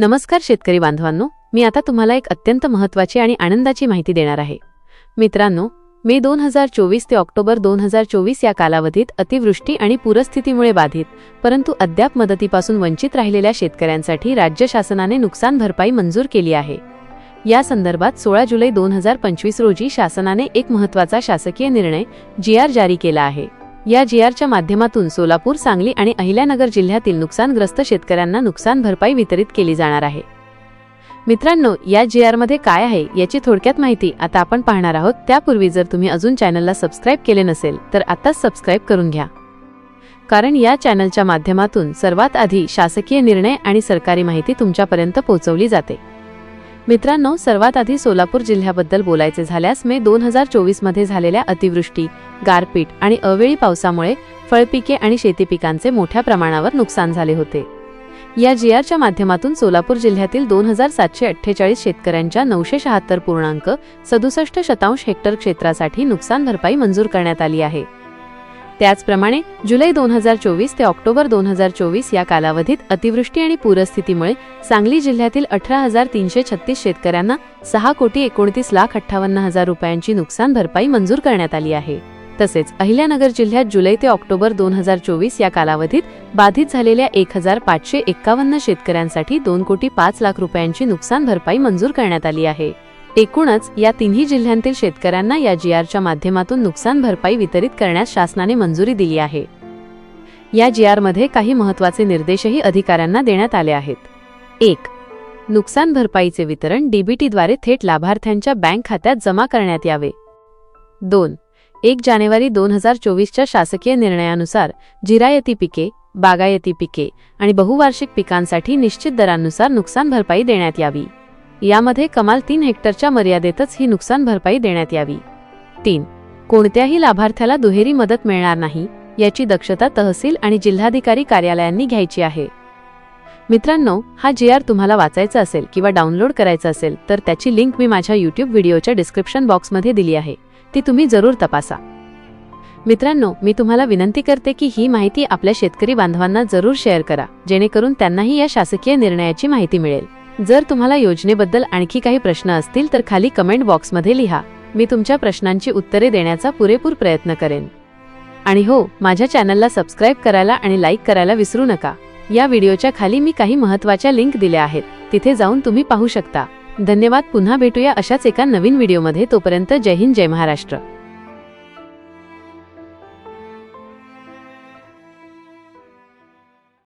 नमस्कार शेतकरी बांधवांनो मी आता तुम्हाला एक अत्यंत महत्त्वाची आणि आनंदाची माहिती देणार आहे. मित्रांनो मे दोन हजार चोवीस ते ऑक्टोबर दोन हजार चोवीस या कालावधीत अतिवृष्टी आणि पूरस्थितीमुळे बाधित परंतु अद्याप मदतीपासून वंचित राहिलेल्या शेतकऱ्यांसाठी राज्य शासनाने नुकसान भरपाई मंजूर केली आहे. या संदर्भात सोळा जुलै दोन हजार पंचवीस रोजी शासनाने एक महत्त्वाचा शासकीय निर्णय जी आर जारी केला आहे. या जी आरच्या माध्यमातून सोलापूर सांगली आणि अहिल्यानगर जिल्ह्यातील नुकसानग्रस्त शेतकऱ्यांना नुकसान भरपाई वितरित केली जाणार आहे. मित्रांनो या जी आरमध्ये काय आहे याची थोडक्यात माहिती आता आपण पाहणार आहोत. त्यापूर्वी जर तुम्ही अजून चॅनलला सबस्क्राईब केले नसेल तर आत्ताच सबस्क्राईब करून घ्या. कारण या चॅनलच्या माध्यमातून सर्वात आधी शासकीय निर्णय आणि सरकारी माहिती तुमच्यापर्यंत पोहोचवली जाते. मित्रांनो सर्वात आधी सोलापूर जिल्ह्याबद्दल बोलायचे झाल्यास मे दोन हजार चोवीसमध्ये झालेल्या अतिवृष्टी गारपीट आणि अवेळी पावसामुळे फळपिके आणि शेती पिकांचे मोठ्या प्रमाणावर नुकसान झाले होते. या जी आरच्या माध्यमातून सोलापूर जिल्ह्यातील दोन हजार सातशे अठ्ठेचाळीस शेतकऱ्यांच्या नऊशे शहात्तर पूर्णांक सदुसष्ट शतांश हेक्टर क्षेत्रासाठी नुकसान भरपाई मंजूर करण्यात आली आहे. त्याचप्रमाणे जुलै दोन हजार चोवीस ते ऑक्टोबर दोन हजार चोवीस या कालावधीत अतिवृष्टी आणि पूरस्थितीमुळे सांगली जिल्ह्यातील अठरा हजार तीनशे छत्तीस शेतकऱ्यांना सहा कोटी एकोणतीस लाख अठ्ठावन्न हजार रुपयांची नुकसान भरपाई मंजूर करण्यात आली आहे. तसेच अहिल्यानगर जिल्ह्यात जुलै ते ऑक्टोबर दोन हजार चोवीस या कालावधीत बाधित झालेल्या एक हजार पाचशे एक्कावन्न शेतकऱ्यांसाठी दोन कोटी पाच लाख रुपयांची नुकसान भरपाई मंजूर करण्यात आली आहे. एकूणच या तिन्ही जिल्ह्यांतील शेतकऱ्यांना या जी आरच्या माध्यमातून नुकसान भरपाई वितरित करण्यास शासनाने मंजुरी दिली आहे. या जी आरमध्ये काही महत्त्वाचे निर्देशही अधिकाऱ्यांना देण्यात आले आहेत. एक नुकसान भरपाईचे वितरण डीबीटीद्वारे थेट लाभार्थ्यांच्या बँक खात्यात जमा करण्यात यावे. दोन एक जानेवारी दोन हजार चोवीसच्या शासकीय निर्णयानुसार जिरायती पिके बागायती पिके आणि बहुवार्षिक पिकांसाठी निश्चित दरांनुसार नुकसान भरपाई देण्यात यावी. यामध्ये कमाल तीन हेक्टरच्या मर्यादेतच ही नुकसान भरपाई देण्यात यावी. तीन कोणत्याही लाभार्थ्याला दुहेरी मदत मिळणार नाही याची दक्षता तहसील आणि जिल्हाधिकारी कार्यालयांनी घ्यायची आहे. मित्रांनो हा जी आर तुम्हाला वाचायचा असेल किंवा डाउनलोड करायचा असेल तर त्याची लिंक मी माझ्या यूट्यूब व्हिडिओच्या डिस्क्रिप्शन बॉक्समध्ये दिली आहे. ती तुम्ही जरूर तपासा. मित्रांनो मी तुम्हाला विनंती करते की ही माहिती आपल्या शेतकरी बांधवांना जरूर शेअर करा जेणेकरून त्यांनाही या शासकीय निर्णयाची माहिती मिळेल. जर तुम्हाला योजनेबद्दल आणखी काही प्रश्न असतील तर खाली कमेंट बॉक्समध्ये लिहा. मी तुमच्या प्रश्नांची उत्तरे देण्याचा पुरेपूर प्रयत्न करेन. आणि हो माझ्या चॅनलला सबस्क्राईब करायला आणि लाईक करायला विसरू नका. या व्हिडिओच्या खाली मी काही महत्त्वाच्या लिंक दिल्या आहेत. तिथे जाऊन तुम्ही पाहू शकता. धन्यवाद पुन्हा भेटूया अशाच एका नवीन व्हिडिओमध्ये. तोपर्यंत जय हिंद जय महाराष्ट्र.